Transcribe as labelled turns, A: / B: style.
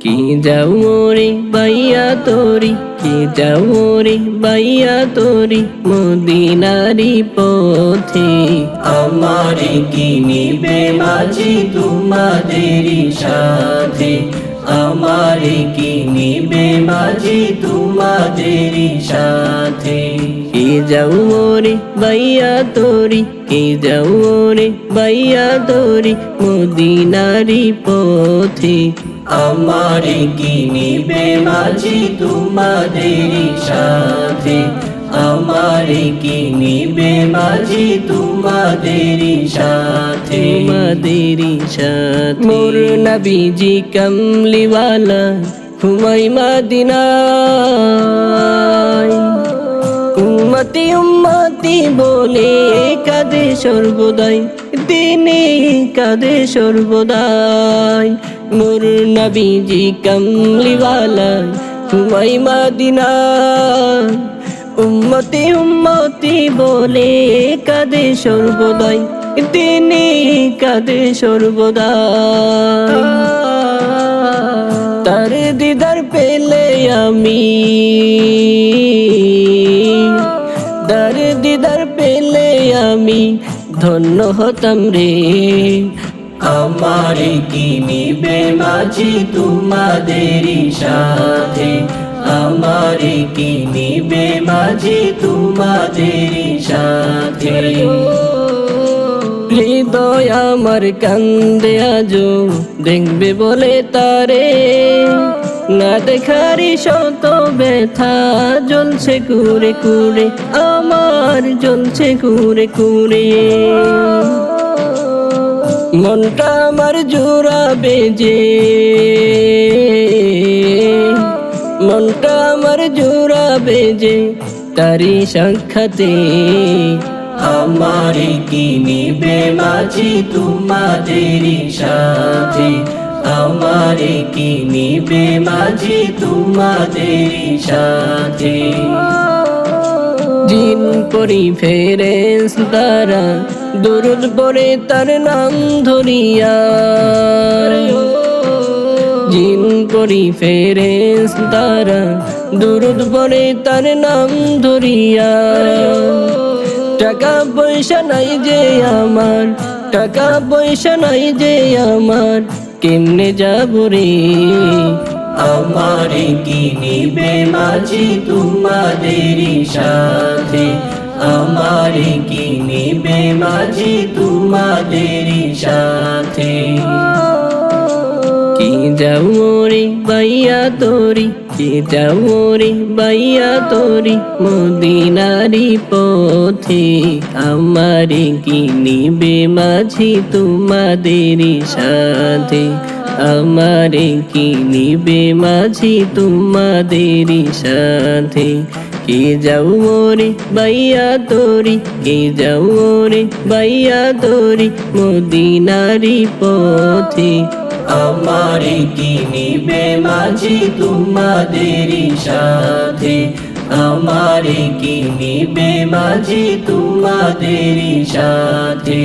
A: কি যাও রে বাইয়া তোরি, কি যাও রে বাইয়া তোরি, মদিনারি পথে।
B: আমারে কি নিবে মাঝি তোমাদেরই সাথে? আমারে কি নিবে মাঝি তোমাদেরই সাথে?
A: কি যাও রে বাইয়া তোরি কি যাও রে বাইয়া তোরি মদিনারি পথে।
B: আমারে কি নিবে মাঝি তোমাদেরই সাথে? আমারে কি নিবে মাঝি তোমাদেরই সাথে?
A: তোমাদেরই সাথে। মোর নবীজি কমলিওয়ালা হুমাই মদিনায়। উম্মতি উম্মতি বলে কাঁদে সর্বদাই দিনে কাঁদে সর্বদাই। মোর নবীজি কমলিওয়ালা হুমাই মদিনায়। উম্মতি উম্মতি বলে কাঁদে সর্বদাই তিনি কাঁদে সর্বদাই। তার দিদার পেলে আমি। পেলে আমি ধন্য হতাম রে।
B: আমারে কি নিবে মাঝি তোমাদেরই সাথে? আমারে কি নিবে মাঝি তোমাদেরই সাথে?
A: হৃদয় আমার কান্দে আজো দেখবে বলে তারে। না দেখারি শত ব্যথা, জ্বলছে কুরে কুরে, আমার জ্বলছে কুরে কুরে। মনটা আমার জোড়া বেজে, মনটা আমার জোড়া বেজে তারি সাক্ষাতে
B: আমারে কি নিবে মাঝি তোমাদেরই সাথে। আমারে কি নিবে মাঝি তোমাদেরই সাথে?
A: জিন পরি ফেরেস তারা দুরুদ পরে তার নাম ধরিয়া। জিন পরি ফেরেস তারা দুরুদ পরে তার নাম ধরিয়া। টাকা পয়সা নাই যে আমার, টাকা পয়সা নাই যে আমার কেমনে যাব রে?
B: আমারে কি নিবে মাঝি তোমাদেরই সাথে? আমারে কি নিবে মাঝি তোমাদেরই সাথে?
A: রে বাইয়া তোরি কি যাও রে বাইয়া তোরি মদিনারি পথে আমারে কি নিবে মাঝি তোমাদেরই সাথে? আমারে কি নিবে মাঝি তোমাদেরই সাথে? কি যাও রে বাইয়া তোরি কি যাও রে বাইয়া তোরি মদিনারি পথে
B: আমারে কি নিবে মাঝি তোমাদেরই সাথে? আমারে কি নিবে মাঝি তোমাদেরই সাথে?